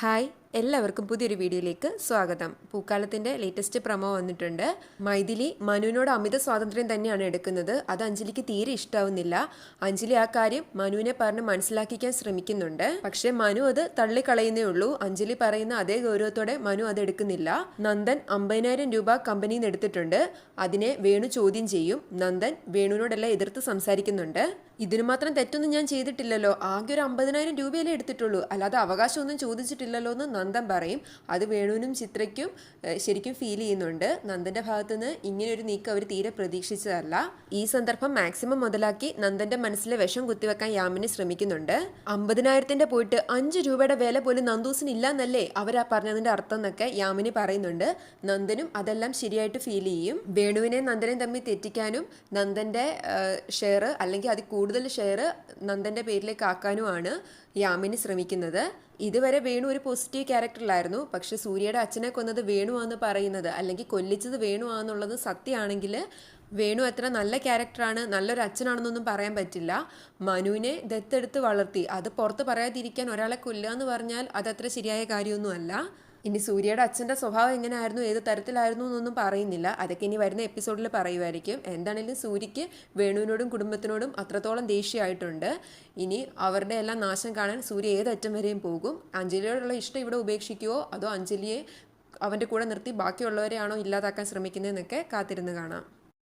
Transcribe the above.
Hi എല്ലാവർക്കും പുതിയൊരു വീഡിയോയിലേക്ക് സ്വാഗതം. പൂക്കാലത്തിന്റെ ലേറ്റസ്റ്റ് പ്രമോ വന്നിട്ടുണ്ട്. മൈഥിലി മനുവിനോട് അമിത സ്വാതന്ത്ര്യം തന്നെയാണ് എടുക്കുന്നത്. അത് അഞ്ജലിക്ക് തീരെ ഇഷ്ടാവുന്നില്ല. അഞ്ജലി ആ കാര്യം മനുവിനെ പറഞ്ഞ് മനസ്സിലാക്കിക്കാൻ ശ്രമിക്കുന്നുണ്ട്. പക്ഷെ മനു അത് തള്ളിക്കളയുന്നേ ഉള്ളൂ. അഞ്ജലി പറയുന്ന അതേ ഗൗരവത്തോടെ മനു അത് എടുക്കുന്നില്ല. നന്ദൻ അമ്പതിനായിരം രൂപ കമ്പനിയിൽ നിന്ന് എടുത്തിട്ടുണ്ട്. അതിനെ വേണു ചോദ്യം ചെയ്യും. നന്ദൻ വേണുവിനോടെല്ലാം എതിർത്ത് സംസാരിക്കുന്നുണ്ട്. ഇതിനു മാത്രം തെറ്റൊന്നും ഞാൻ ചെയ്തിട്ടില്ലല്ലോ. ആകെ ഒരു അമ്പതിനായിരം രൂപയല്ലേ എടുത്തിട്ടുള്ളൂ. അല്ലാതെ അവകാശമൊന്നും ചോദിച്ചിട്ടില്ലല്ലോ എന്ന് നന്ദൻ പറയും. അത് വേണുവിനും ചിത്രയ്ക്കും ശരിക്കും ഫീൽ ചെയ്യുന്നുണ്ട്. നന്ദന്റെ ഭാഗത്തുനിന്ന് ഇങ്ങനെ ഒരു നീക്കം അവർ തീരെ പ്രതീക്ഷിച്ചതല്ല. ഈ സന്ദർഭം മാക്സിമം മുതലാക്കി നന്ദന്റെ മനസ്സിലെ വിഷം കുത്തിവെക്കാൻ യാമിനി ശ്രമിക്കുന്നുണ്ട്. അമ്പതിനായിരത്തിന്റെ പോയിട്ട് അഞ്ച് രൂപയുടെ വില പോലും നന്ദൂസിന് ഇല്ലാന്നല്ലേ അവരാ പറഞ്ഞതിന്റെ അർത്ഥം എന്നൊക്കെ യാമിനി പറയുന്നുണ്ട്. നന്ദനും അതെല്ലാം ശരിയായിട്ട് ഫീൽ ചെയ്യും. വേണുവിനെ നന്ദനെയും തമ്മിൽ തെറ്റിക്കാനും നന്ദന്റെ ഷെയർ അല്ലെങ്കിൽ അതിൽ കൂടുതൽ ഷെയർ നന്ദന്റെ പേരിലേക്ക് ആക്കാനുമാണ് യാമിനി ശ്രമിക്കുന്നത്. ഇതുവരെ വേണു ഒരു പോസിറ്റീവ് ക്യാരക്ടറിലായിരുന്നു പക്ഷെ സൂര്യയുടെ അച്ഛനെ കൊന്നത് വേണുവാന്ന് പറയുന്നത് അല്ലെങ്കിൽ കൊല്ലിച്ചത് വേണുവാന്നുള്ളത് സത്യമാണെങ്കിൽ വേണു അത്ര നല്ല ക്യാരക്ടറാണ് നല്ലൊരു അച്ഛനാണെന്നൊന്നും പറയാൻ പറ്റില്ല. മനുവിനെ ദത്തെടുത്ത് വളർത്തി. അത് പുറത്ത് പറയാതിരിക്കാൻ ഒരാളെ കൊല്ലുക എന്ന് പറഞ്ഞാൽ അതത്ര ശരിയായ കാര്യമൊന്നുമല്ല. ഇനി സൂര്യയുടെ അച്ഛന്റെ സ്വഭാവം എങ്ങനെയായിരുന്നു? ഏത് തരത്തിലായിരുന്നു എന്നൊന്നും പറയുന്നില്ല. അതൊക്കെ ഇനി വരുന്ന എപ്പിസോഡിൽ പറയുമായിരിക്കും. എന്താണെങ്കിലും സൂര്യയ്ക്ക് വേണുവിനോടും കുടുംബത്തിനോടും അത്രത്തോളം ദേഷ്യമായിട്ടുണ്ട്. ഇനി അവരുടെ എല്ലാം നാശം കാണാൻ സൂര്യ ഏതറ്റം വരെയും പോകും. അഞ്ജലിയോടുള്ള ഇഷ്ടം ഇവിടെ ഉപേക്ഷിക്കുവോ? അതോ അഞ്ജലിയെ അവന്റെ കൂടെ നിർത്തി ബാക്കിയുള്ളവരെയാണോ ഇല്ലാതാക്കാൻ ശ്രമിക്കുന്നതെന്നൊക്കെ കാത്തിരുന്ന് കാണാം.